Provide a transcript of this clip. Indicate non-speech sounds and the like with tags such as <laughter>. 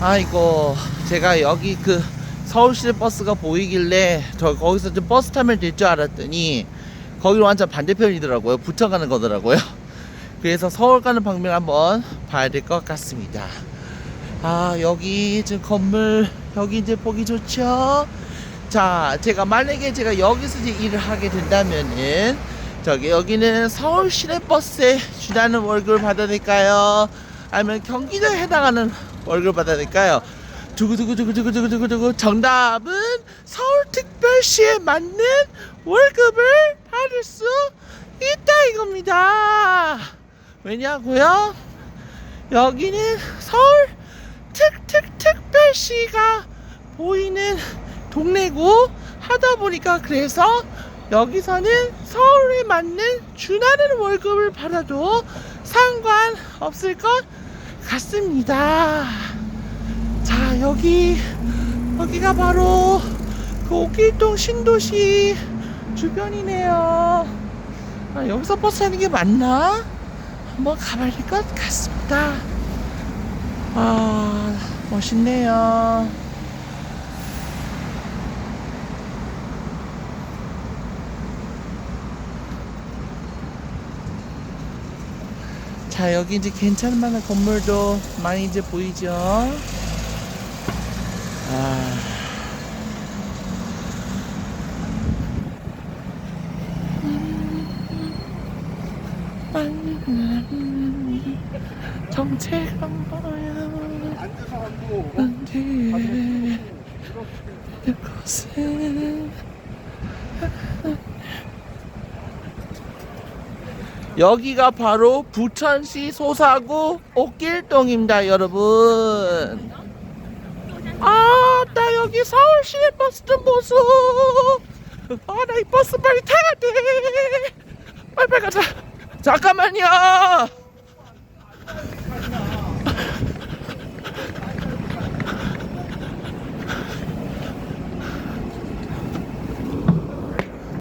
아이고 제가 여기 그 서울시내 버스가 보이길래 저 거기서 좀 버스 타면 될 줄 알았더니 거기로 완전 반대편이더라고요. 부천 가는 거더라고요. <laughs> 그래서 서울 가는 방면 한번 봐야 될 것 같습니다. 아 여기 지금 건물 여기 이제 보기 좋죠? 자 제가 만약에 제가 여기서 이제 일을 하게 된다면은 저기 여기는 서울 시내 버스에 주라는 월급을 받아야 될까요 아니면 경기도에 해당하는 월급을 받아야 될까요. 두구두구두구두구두구두구 정답은 서울특별시에 맞는 월급을 받을 수 있다 이겁니다. 왜냐고요? 여기는 서울 특특특별시가 보이는 동네고 하다 보니까 그래서 여기서는 서울에 맞는 준하는 월급을 받아도 상관없을 것 같습니다. 자 여기 여기가 바로 그 옥길동 신도시 주변이네요. 아, 여기서 버스 하는 게 맞나? 한번 가봐야 될 것 같습니다. 아 멋있네요. 자 여기 이제 괜찮을 만한 건물도 많이 이제 보이죠. 아. 앉아서 한고 안돼 그것은 여기가 바로 부천시 소사구 옥길동입니다 여러분. 아 나 여기 서울시내 버스 좀 보소. 아 나 이 버스 빨리 타야 돼. 빨리빨리 가자. 잠깐만요